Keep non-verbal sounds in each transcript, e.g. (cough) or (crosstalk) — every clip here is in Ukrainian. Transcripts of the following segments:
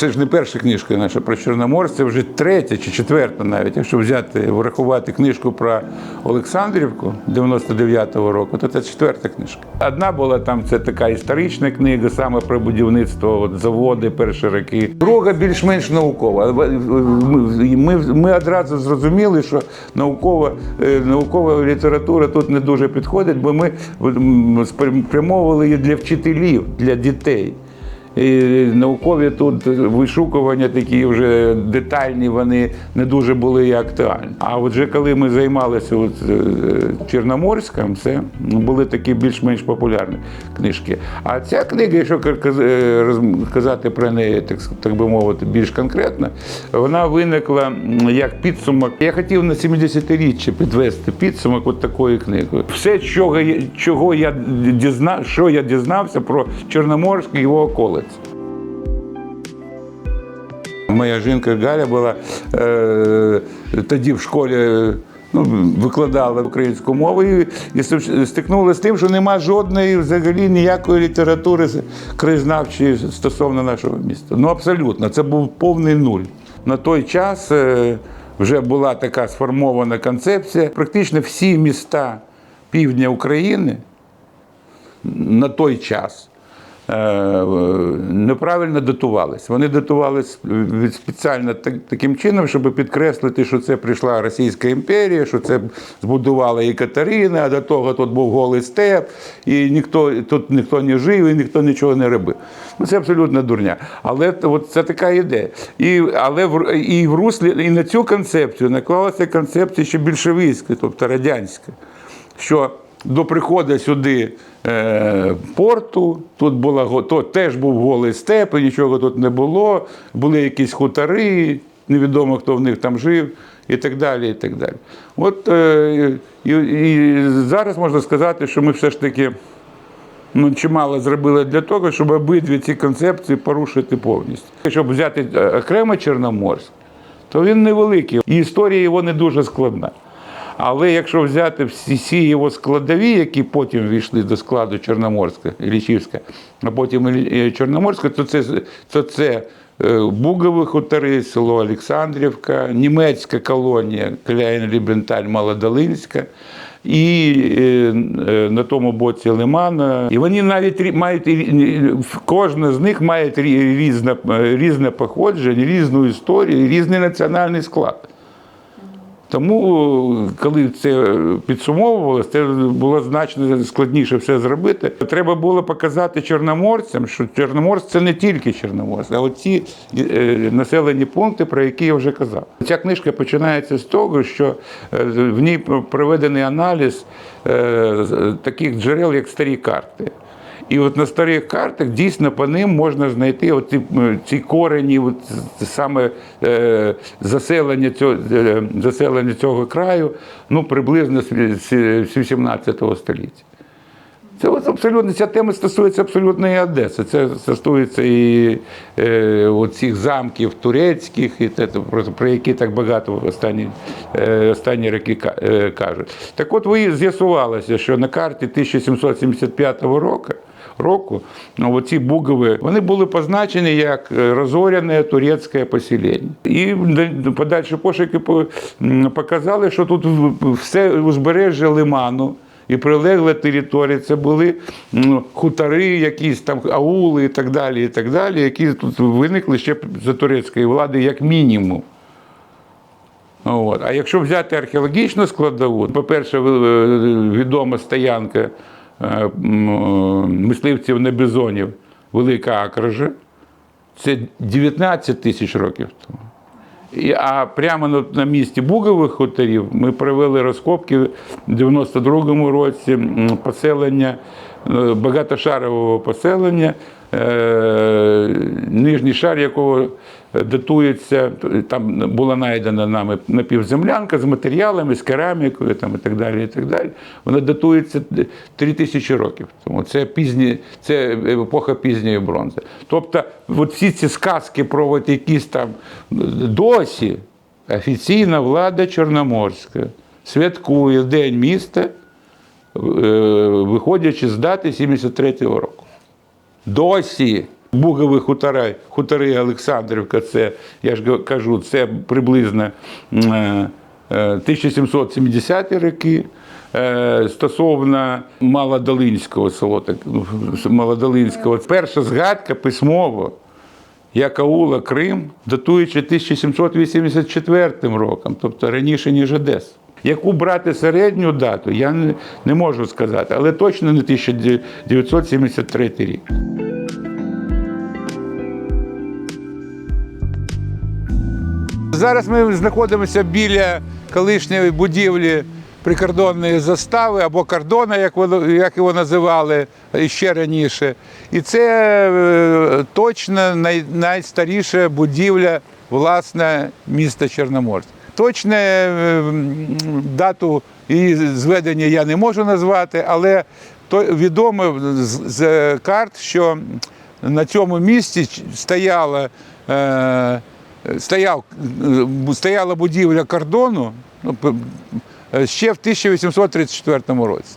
Це ж не перша книжка наша про Чорноморськ, це вже третя чи четверта навіть. Якщо взяти, врахувати книжку про Олександрівку 99-го року, то це четверта книжка. Одна була там, це така історична книга, саме про будівництво, от, заводи, перші роки. Друга більш-менш наукова. Ми, ми, ми одразу зрозуміли, що наукова, е, наукова література тут не дуже підходить, бо ми спрямовували її для вчителів, для дітей. І наукові тут вишукування такі вже детальні, вони не дуже були і актуальні. А от вже коли ми займалися от, е, Чорноморськом, це ну, були такі більш-менш популярні книжки. А ця книга, якщо е, казати про неї, так, би мовити, більш конкретно, вона виникла як підсумок. Я хотів на 70-річчя підвести підсумок от такої книги. Все, чого, я- дізнав, що я дізнався про Чорноморськ і його околиць. Моя жінка Галя була е, тоді в школі. е, Ну, викладала українську мову і, і стикнулася з тим, що нема жодної взагалі ніякої літератури краєзнавчої стосовно нашого міста. Ну абсолютно, це був повний нуль. На той час е, вже була така сформована концепція. Практично всі міста півдня України на той час неправильно датувались. Вони датувались спеціально таким чином, щоб підкреслити, що це прийшла Російська імперія, що це збудувала і а до того тут був голий степ, і ніхто тут ніхто не жив, і ніхто нічого не робив. Ну це абсолютно дурня. Але от це така ідея. І, але в, і в руслі, і на цю концепцію наклалася концепція ще більшовицька, тобто радянська що до приходу сюди е, порту, тут була, то теж був голий степ, нічого тут не було, були якісь хутори, невідомо хто в них там жив, і так далі. І так далі. От, е, і, і зараз можна сказати, що ми все ж таки ну, чимало зробили для того, щоб обидві ці концепції порушити повністю. Щоб взяти е, окремо Чорноморськ, то він невеликий, і історія його не дуже складна. Але якщо взяти всі, його складові, які потім війшли до складу Чорноморська, Іллічівська, а потім Чорноморська, то це, то це е, Бугові хутори, село Олександрівка, німецька колонія Кляйн-Лібенталь, Малодолинська. І е, е, на тому боці Лимана. І вони навіть мають кожна з них має різне, різне походження, різну історію, різний національний склад. Тому, коли це підсумовувалося, це було значно складніше все зробити. Треба було показати чорноморцям, що Чорноморськ це не тільки Чорноморськ, а оці е, населені пункти, про які я вже казав. Ця книжка починається з того, що е, в ній проведений аналіз е, таких джерел, як старі карти. І от на старих картах дійсно по ним можна знайти от ці, корені, от, саме е, заселення, цього, е, заселення цього краю, ну приблизно з, з, з 18 століття. Це от абсолютно ця тема стосується абсолютно і Одеси. Це стосується і е, цих замків турецьких, і те, про, про які так багато в останні, е, останні роки е, кажуть. Так от ви з'ясувалося, що на карті 1775 року. Року ну, оці бугові вони були позначені як е, розоряне турецьке поселення. І подальші пошуки показали, що тут все узбережжя лиману і прилегла територія. Це були м, хутори, якісь там аули і так далі, і так далі, які тут виникли ще за турецької влади, як мінімум. От. А якщо взяти археологічну складову, по-перше, е, відома стоянка мисливців на бізонів Велика Акрожа, це 19 тисяч років тому. І, а прямо на, місці Бугових хуторів ми провели розкопки в 92-му році поселення, е, багатошарового поселення, е, нижній шар якого датується, там була знайдена нами напівземлянка з матеріалами, з керамікою там, і так далі. І так далі. Вона датується 3 тисячі років. Тому це пізні, це епоха пізньої бронзи. Тобто, от всі ці сказки про от якісь там досі офіційна влада Чорноморська святкує День міста, е, виходячи з дати 73-го року. Досі. Бугові хутори, хутори Олександрівка, це, я ж кажу, це приблизно м, е, е, 1770 роки. Е, Стосовно Малодолинського село, так, ну, Малодолинського, перша згадка письмово як аула Крим, датуючи 1784 роком, тобто раніше, ніж Одеса. Яку брати середню дату, я не можу сказати, але точно не 1973 рік. Зараз ми знаходимося біля колишньої будівлі прикордонної застави або кордона, як воно- як його називали ще раніше. І це е, точно най, найстаріша будівля власне міста Чорноморськ. Точне е, дату її зведення я не можу назвати, але то відомо з, з карт, що на цьому місці стояла. Стояв, стояла будівля кордону ну, ще в 1834 році.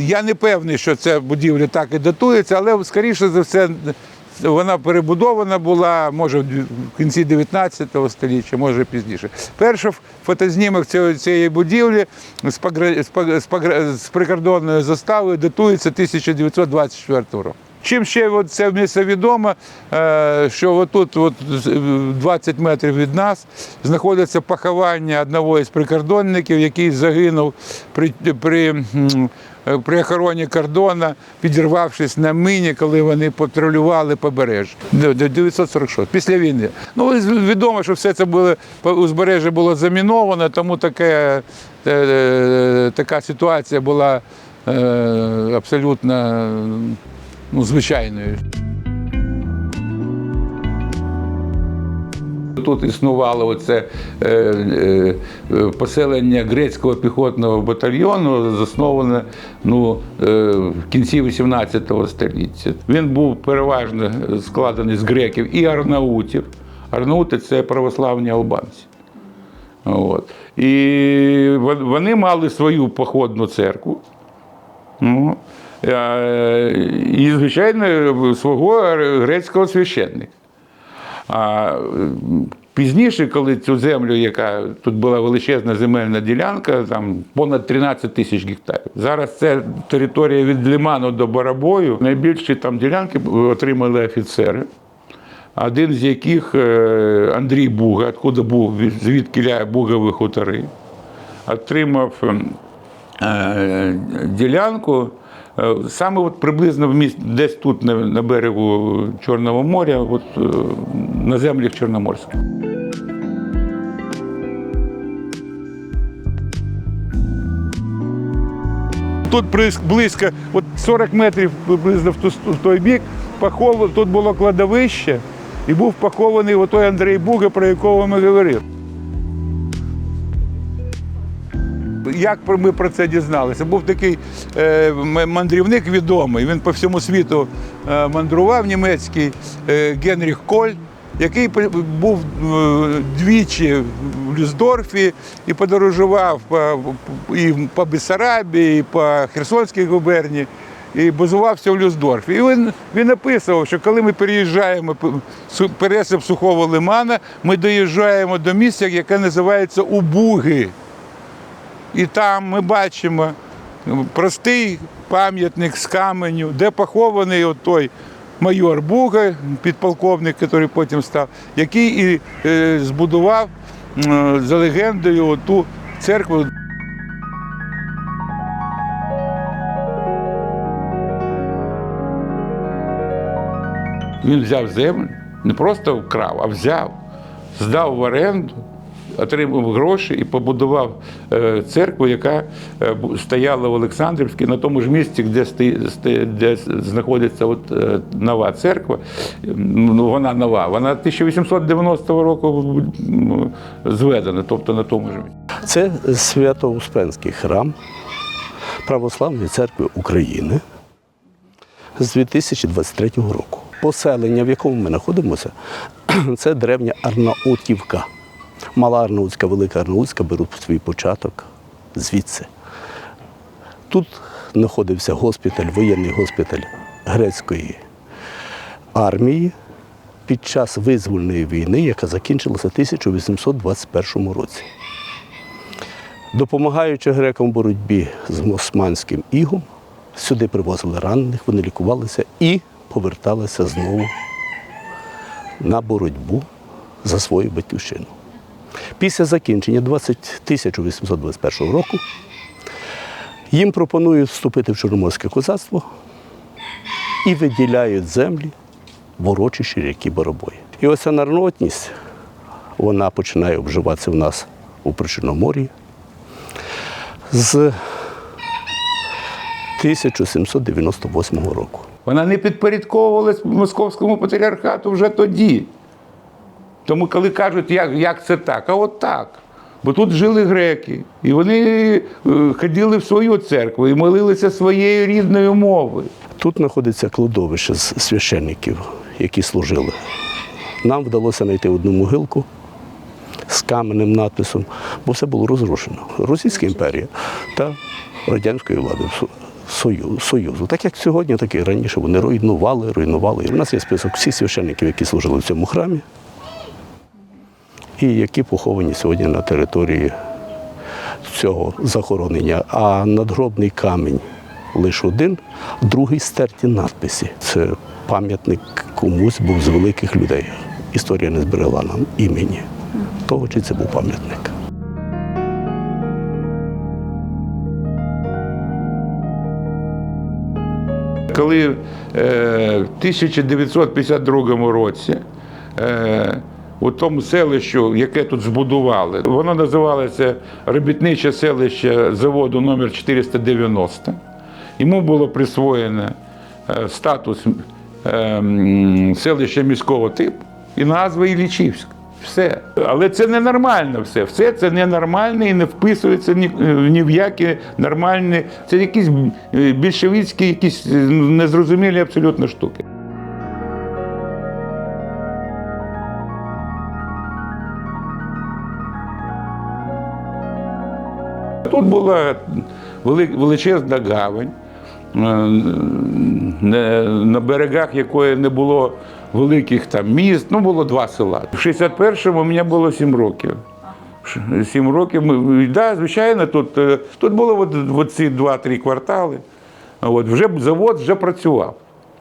Я не певний, що ця будівля так і датується, але скоріше за все вона перебудована була, може, в кінці 19 століття, може пізніше. Перший фотознімок цієї, будівлі з прикордонною заставою датується 1924 року. Чим ще от це місце відомо, е, що отут, от, з- е, 20 метрів від нас, знаходиться поховання одного із прикордонників, який загинув при, при, е, при охороні кордону, підірвавшись на мині, коли вони патрулювали побережжя. Д- д- 946, після війни. Ну, відомо, що все це було, узбережжя було заміновано, тому таке, така ситуація була абсолютно ну, звичайною. Тут існувало оце е, е, поселення грецького піхотного батальйону, засноване ну, е, в кінці 18 століття. Він був переважно складений з греків і арнаутів. Арнаути це православні албанці. От. І вони мали свою походну церкву. Ну, і, звичайно, свого грецького священника. А е, пізніше, коли цю землю, яка тут була величезна земельна ділянка, там понад 13 тисяч гектарів. Зараз це територія від Лиману до Барабою. Найбільші там ділянки отримали офіцери. Один з яких е, Андрій Буга, откуда був, звідки Бугові хутори, отримав е, ділянку е, саме от приблизно в місті, десь тут на, берегу Чорного моря, от, е, на землях Чорноморська. Тут близько, от 40 метрів приблизно в, той бік, тут було кладовище, і був похований отой Андрій Буга, про якого ми говорили. Як ми про це дізналися? Був такий е, мандрівник відомий, він по всьому світу е, мандрував німецький е, Генріх Коль, який був двічі в Люсдорфі і подорожував по, і по Бессарабії, і по Херсонській губернії, і базувався в Люсдорфі. І він, він описував, що коли ми переїжджаємо пересип сухого лимана, ми доїжджаємо до місця, яке називається Убуги. І там ми бачимо простий пам'ятник з каменю, де похований той майор Буга, підполковник, який потім став, який і е, збудував е, за легендою ту церкву. Він взяв землю, не просто вкрав, а взяв, здав в оренду, отримав гроші і побудував е, церкву, яка е, стояла в Олександрівській, на тому ж місці, де, де знаходиться от, е, нова церква. Ну, вона нова. Вона 1890 року зведена, тобто на тому ж місці. Це Свято-Успенський храм Православної церкви України з 2023 року. Поселення, в якому ми знаходимося, (clears throat) це древня Арнаутівка. Мала Арнаутська, Велика Арнаутська беруть свій початок звідси. Тут знаходився госпіталь, воєнний госпіталь грецької армії під час визвольної війни, яка закінчилася в 1821 році. Допомагаючи грекам в боротьбі з османським ігом, сюди привозили ранених, вони лікувалися і поверталися знову на боротьбу за свою батьківщину. Після закінчення 20 1821 року їм пропонують вступити в Чорноморське козацтво і виділяють землі в урочищі ріки Боробої. І оця народність, вона починає обживатися в нас у Причорномор'ї з 1798 року. Вона не підпорядковувалась московському патріархату вже тоді. Тому коли кажуть, як, як це так, а от так. Бо тут жили греки, і вони е, ходили в свою церкву і молилися своєю рідною мовою. Тут знаходиться кладовище з священників, які служили. Нам вдалося знайти одну могилку з каменним надписом, бо все було розрушено. Російська імперія та радянської влади Союзу. Так як сьогодні, так і раніше вони руйнували, руйнували. І в нас є список всіх священників, які служили в цьому храмі, і які поховані сьогодні на території цього захоронення. А надгробний камінь лише один, другий стерті надписи. Це пам'ятник комусь був з великих людей. Історія не зберегла нам імені того, чи це був пам'ятник. Коли е, в 1952 році е, у тому селищу, яке тут збудували, воно називалося робітниче селище заводу номер 490. Йому було присвоєно е, статус е, селища міського типу і назва Іллічівська. Все. Але це ненормально все. Все це ненормально і не вписується ні, ні в які нормальні. Це якісь е, більшовицькі, якісь е, незрозумілі абсолютно штуки. Тут була величезна гавань, е, на берегах якої не було великих там міст, ну було два села. В 61-му мені було 7 років. Сім років ми, да, звичайно, тут, е, тут було от, от два-три квартали. От, вже завод вже працював.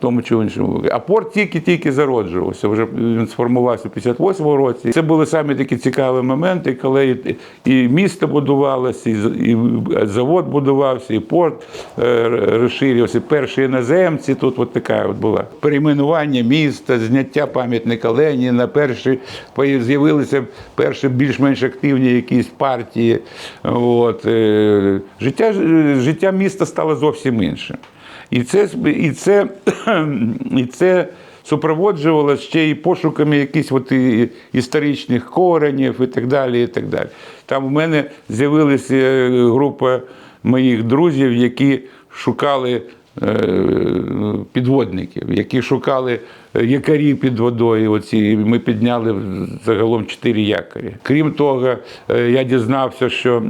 Тому чи іншому. А порт тільки-тільки зароджувався. Вже він сформувався в 58-му році. Це були самі такі цікаві моменти, коли і, місто будувалося, і, завод будувався, і порт е, розширювався. Перші іноземці тут от така от була. Перейменування міста, зняття пам'ятника Леніна, перші з'явилися перші більш-менш активні якісь партії. От, е, життя, життя міста стало зовсім іншим. І це, і це, (clears throat) і це супроводжувалося ще й пошуками якихось от і- історичних коренів і так далі. І так далі. Там у мене з'явилася е, група моїх друзів, які шукали е, підводників, які шукали якарі під водою. Оці. Ми підняли загалом чотири якорі. Крім того, е, я дізнався, що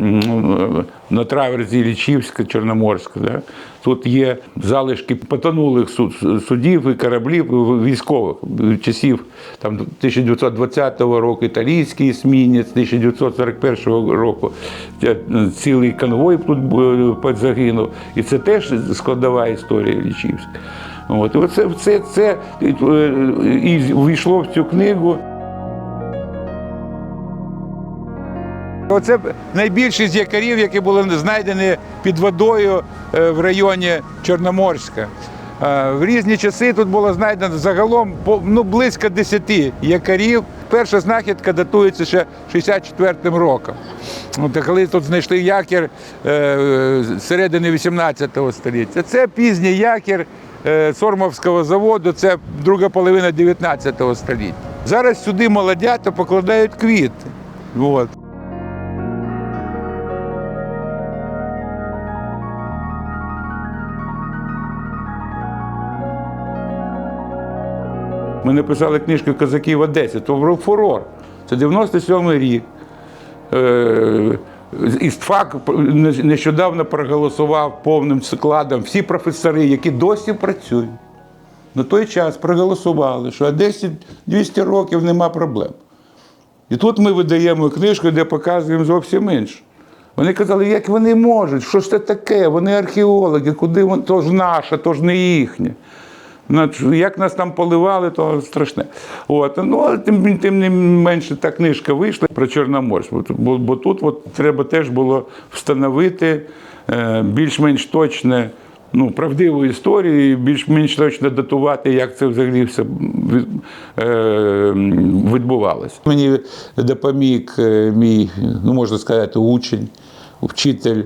на траверзі Лічівська, Чорноморська, да, тут є залишки потонулих суд- судів і кораблів військових часів там, 1920 року італійський есмінець, 1941 року е, цілий конвой тут е, загинув. І це теж складова історія Лічівська. От, оце, це, це е, і війшло в цю книгу. Оце найбільші з якорів, які були знайдені під водою е, в районі Чорноморська. Е, В різні часи тут було знайдено загалом ну, близько 10 якорів. Перша знахідка датується ще 64-м роком. От, коли тут знайшли якір середини 18 століття. Це пізній якір Сормовського заводу, це друга половина 19 століття. Зараз сюди молодята покладають квіти. От. Ми написали книжку Козаки в Одесі, то був фурор. Це 97-й рік. Істфак нещодавно проголосував повним складом всі професори, які досі працюють. на той час проголосували, що Одесі 200 років нема проблем. І тут ми видаємо книжку, де показуємо зовсім інше. Вони казали, як вони можуть, що ж це таке? Вони археологи, куди вони, то ж наше, то ж не їхнє. Як нас там поливали, то страшне. От. Ну, але тим, тим не менше та книжка вийшла про Чорноморськ. Бо, бо, тут от, треба теж було встановити е, більш-менш точне, ну, правдиву історію, і більш-менш точно датувати, як це взагалі все е, відбувалося. Мені допоміг е, мій, ну можна сказати, учень, вчитель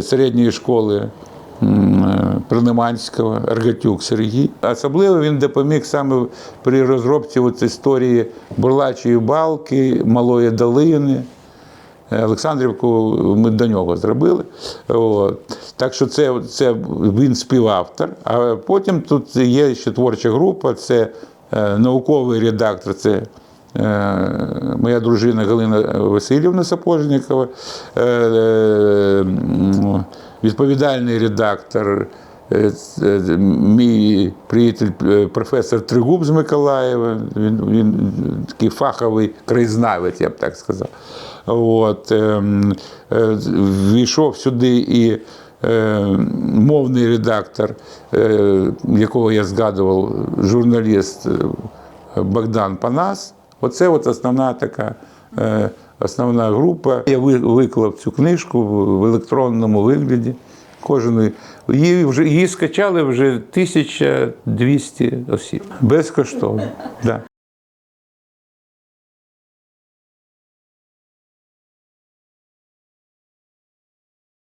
середньої школи. Е, Аргатюк Сергій. Особливо він допоміг саме при розробці от історії Бурлачої балки, Малої долини. Е, Олександрівку ми до нього зробили. От. Так що це, це він співавтор. А потім тут є ще творча група, це е, науковий редактор, це моя дружина Галина Васильівна Сапожнікова, м, відповідальний редактор. е, Мій приятель е, професор Тригуб з Миколаєва, він, він такий фаховий краєзнавець, я б так сказав. От, ем, е, війшов сюди і е, мовний редактор, е, якого я згадував, журналіст е, Богдан Панас. Оце от основна така е, основна група. Я виклав цю книжку в електронному вигляді. Кожен її вже її скачали вже 1200 осіб безкоштовно. Да.